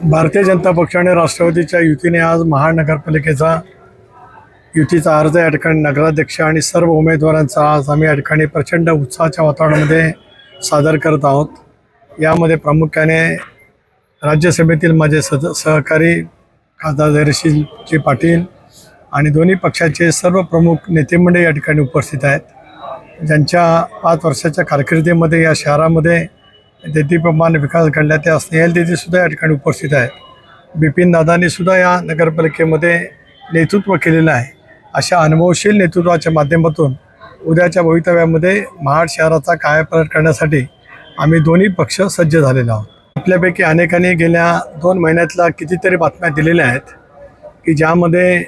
भारतीय जनता पक्ष आणि राष्ट्रवादीच्या युतीने आज महानगरपालिकेचा युतीचा अर्ज या ठिकाणी नगराध्यक्ष आणि सर्व उमेदवारांचा आज आम्ही या ठिकाणी प्रचंड उत्साहाच्या वातावरणामध्ये सादर करत आहोत. यामध्ये प्रामुख्याने राज्यसभेतील माझे सद सहकारी खासदार धैर्यशीलजी पाटील आणि दोन्ही पक्षाचे सर्व प्रमुख नेतेमंडळी या ठिकाणी उपस्थित आहेत. ज्यांच्या पाच वर्षाच्या कारकिर्दीमध्ये या शहरामध्ये देदीप्रमाणे विकास घडला त्या स्नेहल सुद्धा या ठिकाणी उपस्थित आहेत बिपिन दादांनी सुद्धा या नगरपालिकेमध्ये नेतृत्व केलेलं आहे. अशा अनुभवशील नेतृत्वाच्या माध्यमातून उद्याच्या भवितव्यामध्ये महाड शहराचा कायापालट करण्यासाठी आम्ही दोन्ही पक्ष सज्ज झालेलो आहोत. आपल्यापैकी अनेकांनी गेल्या दोन महिन्यातला कितीतरी बातम्या दिलेल्या आहेत की ज्यामध्ये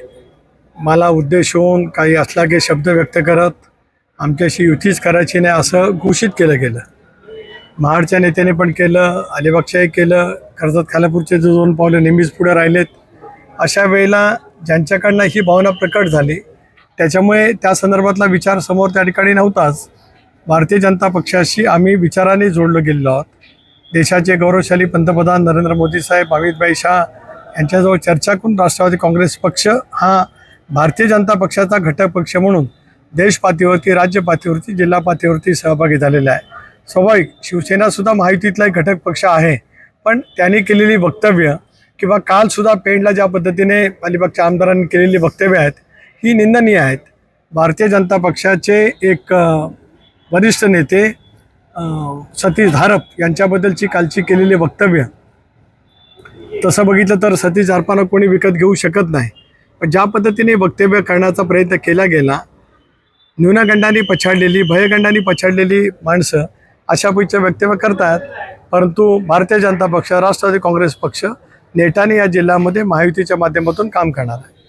मला उद्देश होऊन काही असला की शब्द व्यक्त करत आमच्याशी युतीच करायची नाही असं घोषित केलं गेलं. महाडच्या नेत्याने पण केलं अलिबागच्याही केलं कर्जत खालापूरचे जो दोन पावलं नेहमीच पुढे राहिलेत. अशा वेळेला ज्यांच्याकडनं ही भावना प्रकट झाली त्याच्यामुळे त्या संदर्भातला विचार समोर त्या ठिकाणी नव्हताच. भारतीय जनता पक्षाशी आम्ही विचाराने जोडलो गेलेलो आहोत. देशाचे गौरवशाली पंतप्रधान नरेंद्र मोदी साहेब अमितभाई शाह यांच्याजवळ चर्चा करून राष्ट्रवादी काँग्रेस पक्ष हा भारतीय जनता पक्षाचा घटक पक्ष म्हणून देश पातळीवरती राज्य पातळीवरती जिल्हा पातळीवरती सहभागी झालेला आहे. स्वाभाविक शिवसेनासुद्धा महायुतीतला एक घटक पक्ष आहे. पण त्यांनी केलेली वक्तव्य किंवा कालसुद्धा पेंडला ज्या पद्धतीने अलिबागच्या आमदारांनी केलेली वक्तव्य आहेत ही निंदनीय आहेत. भारतीय जनता पक्षाचे एक वरिष्ठ नेते सतीश धारप यांच्याबद्दलची कालची केलेली वक्तव्य. तसं बघितलं तर सतीश धारपानं कोणी विकत घेऊ शकत नाही. पण ज्या पद्धतीने वक्तव्य करण्याचा प्रयत्न केला गेला न्यूनगंडाने पछाडलेली भयगंडाने पछाडलेली माणसं अशा पैकी वक्तव्य करतात. परंतु भारतीय जनता पक्ष राष्ट्रवादी काँग्रेस पक्ष नेटाने या जिल्ह्यामध्ये महायुतीच्या माध्यमातून काम करणार आहे.